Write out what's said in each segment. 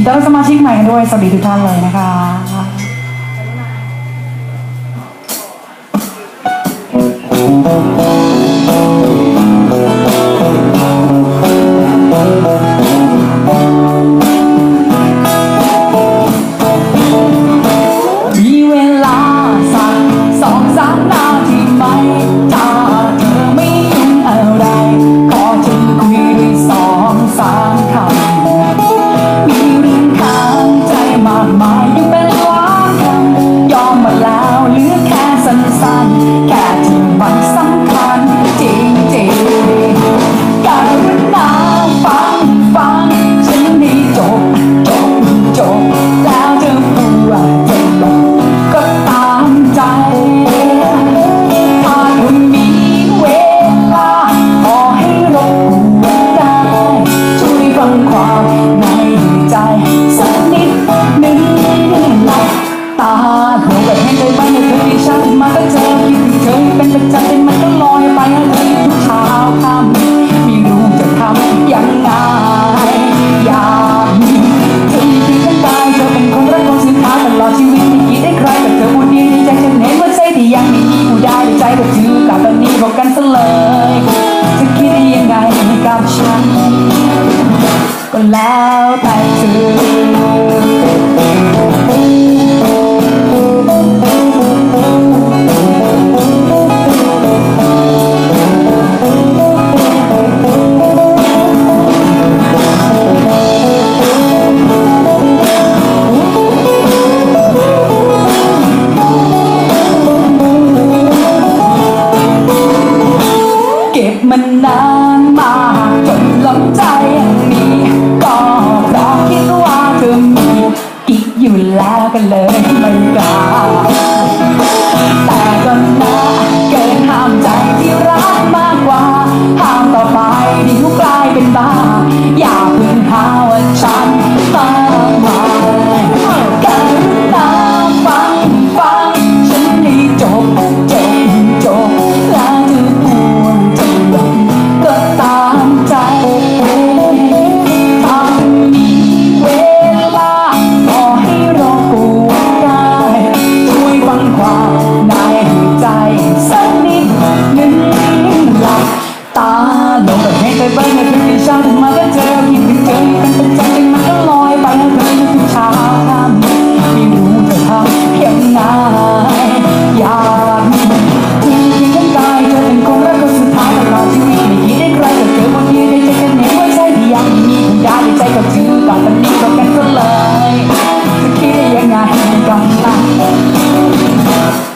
อินเตอสมาชิกใหม่ด้วย สวัสดีทุกท่านเลยนะคะ fall นานมาจนหลงใจนี้ก็เพราะคิดว่าเธอมีกิ๊กอยู่แล้วกันเลยไม่กล้าแต่ก็นะเกินห้ามใจที่รักมากกว่าห้ามต่อไปดิ้วกลายเป็นบ้า อย่าเพึ่งหาว่าฉัน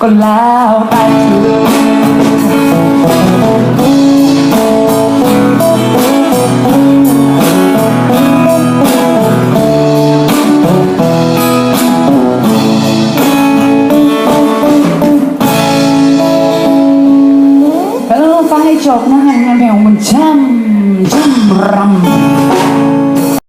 ก็แล้วไปเออฟังให้จบนะฮะงานเพลงของมันช่ำช่ำรำ